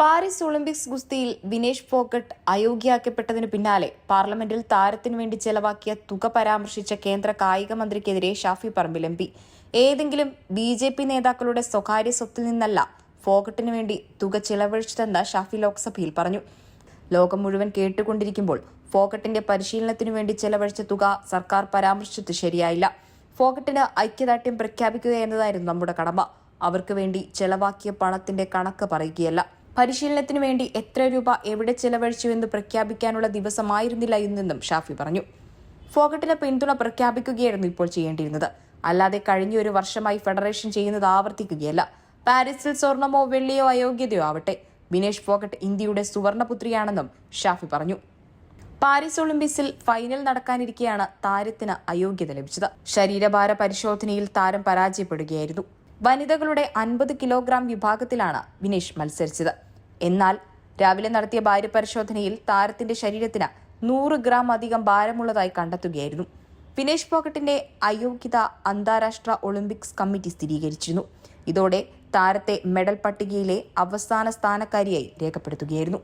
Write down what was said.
Paris Olympics ഗുസ്തിയിൽ വിനേഷ് ഫോക്കട്ട് അയോഗ്യയാക്കപ്പെട്ടതിന് പിന്നാലെ പാർലമെന്റിൽ താരത്തിനു വേണ്ടി ചെലവാക്കിയ തുക പരാമർശിച്ച കേന്ദ്ര കായിക മന്ത്രിക്കെതിരെ ഷാഫി പറമ്പിൽ എം പി. ഏതെങ്കിലും ബി ജെ പി നേതാക്കളുടെ സ്വകാര്യ സ്വത്തിൽ നിന്നല്ല ഫോക്കട്ടിനു വേണ്ടി തുക ചിലവഴിച്ചതെന്ന് ഷാഫി ലോക്സഭയിൽ പറഞ്ഞു. ലോകം മുഴുവൻ കേട്ടുകൊണ്ടിരിക്കുമ്പോൾ ഫോക്കട്ടിന്റെ പരിശീലനത്തിനു വേണ്ടി ചെലവഴിച്ച തുക സർക്കാർ പരാമർശിച്ചത് ശരിയായില്ല. ഫോക്കട്ടിന് ഐക്യദാർഢ്യം പ്രഖ്യാപിക്കുക എന്നതായിരുന്നു നമ്മുടെ കടമ. അവർക്ക് വേണ്ടി ചെലവാക്കിയ പണത്തിന്റെ കണക്ക് പറയുകയല്ല. പരിശീലനത്തിനു വേണ്ടി എത്ര രൂപ എവിടെ ചെലവഴിച്ചു എന്ന് പ്രഖ്യാപിക്കാനുള്ള ദിവസമായിരുന്നില്ല ഇന്നെന്നും ഷാഫി പറഞ്ഞു. ഫോഗട്ടിന് പിന്തുണ പ്രഖ്യാപിക്കുകയായിരുന്നു ഇപ്പോൾ ചെയ്യേണ്ടിയിരുന്നത്. അല്ലാതെ കഴിഞ്ഞ ഒരു വർഷമായി ഫെഡറേഷൻ ചെയ്യുന്നത് ആവർത്തിക്കുകയല്ല. പാരീസിൽ സ്വർണമോ വെള്ളിയോ അയോഗ്യതയോ ആവട്ടെ. ബിനേഷ് ഫോഗട്ട് ഇന്ത്യയുടെ സുവർണപുത്രിയാണെന്നും ഷാഫി പറഞ്ഞു. പാരീസ് ഒളിമ്പിക്സിൽ ഫൈനൽ നടക്കാനിരിക്കെയാണ് താരത്തിന് അയോഗ്യത ലഭിച്ചത്. ശരീരഭാര പരിശോധനയിൽ താരം പരാജയപ്പെടുകയായിരുന്നു. വനിതകളുടെ അൻപത് കിലോഗ്രാം വിഭാഗത്തിലാണ് വിനേഷ് മത്സരിച്ചത്. എന്നാൽ രാവിലെ നടത്തിയ ഭാര്യപരിശോധനയിൽ താരത്തിന്റെ ശരീരത്തിന് നൂറ് ഗ്രാം അധികം ഭാരമുള്ളതായി കണ്ടെത്തുകയായിരുന്നു. വിനേഷ് പോക്കറ്റിന്റെ അയോഗ്യത അന്താരാഷ്ട്ര ഒളിമ്പിക്സ് കമ്മിറ്റി സ്ഥിരീകരിച്ചിരുന്നു. ഇതോടെ താരത്തെ മെഡൽ പട്ടികയിലെ അവസാന സ്ഥാനക്കാരിയായി രേഖപ്പെടുത്തുകയായിരുന്നു.